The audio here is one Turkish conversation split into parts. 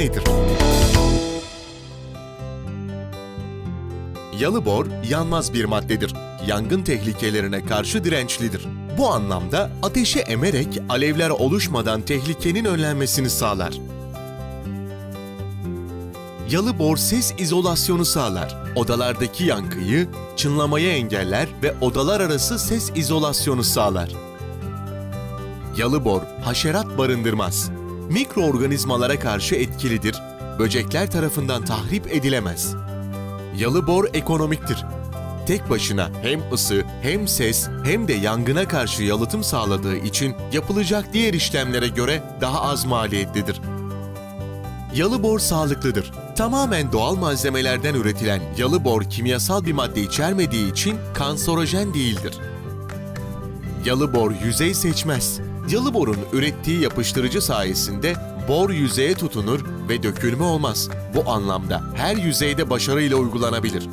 nedir? Yalı yanmaz bir maddedir. Yangın tehlikelerine karşı dirençlidir. Bu anlamda ateşi emerek alevler oluşmadan tehlikenin önlenmesini sağlar. Yalı bor ses izolasyonu sağlar. Odalardaki yankıyı, çınlamayı engeller ve odalar arası ses izolasyonu sağlar. Yalı bor haşerat barındırmaz. Mikroorganizmalara karşı etkilidir. Böcekler tarafından tahrip edilemez. Yalı bor ekonomiktir. Tek başına hem ısı, hem ses, hem de yangına karşı yalıtım sağladığı için yapılacak diğer işlemlere göre daha az maliyetlidir. Yalı bor sağlıklıdır. Tamamen doğal malzemelerden üretilen yalı bor kimyasal bir madde içermediği için kanserojen değildir. Yalı bor yüzey seçmez. Yalı borun ürettiği yapıştırıcı sayesinde bor yüzeye tutunur ve dökülme olmaz. Bu anlamda her yüzeyde başarıyla uygulanabilir.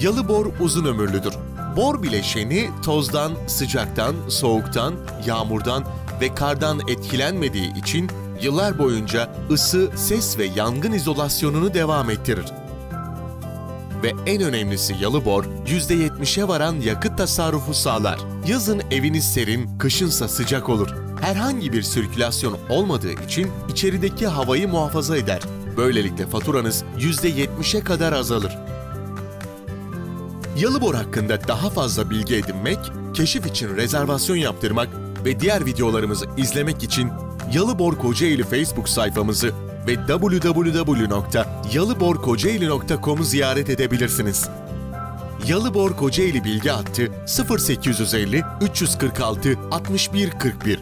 Yalı bor uzun ömürlüdür. Bor bileşeni tozdan, sıcaktan, soğuktan, yağmurdan ve kardan etkilenmediği için yıllar boyunca ısı, ses ve yangın izolasyonunu devam ettirir. Ve en önemlisi yalı bor, %70'e varan yakıt tasarrufu sağlar. Yazın eviniz serin, kışınsa sıcak olur. Herhangi bir sirkülasyon olmadığı için içerideki havayı muhafaza eder. Böylelikle faturanız %70'e kadar azalır. Yalıbor hakkında daha fazla bilgi edinmek, keşif için rezervasyon yaptırmak ve diğer videolarımızı izlemek için Yalıbor Kocaeli Facebook sayfamızı ve www.yalıborkocaeli.com'u ziyaret edebilirsiniz. Yalıbor Kocaeli bilgi hattı 0850 346 61 41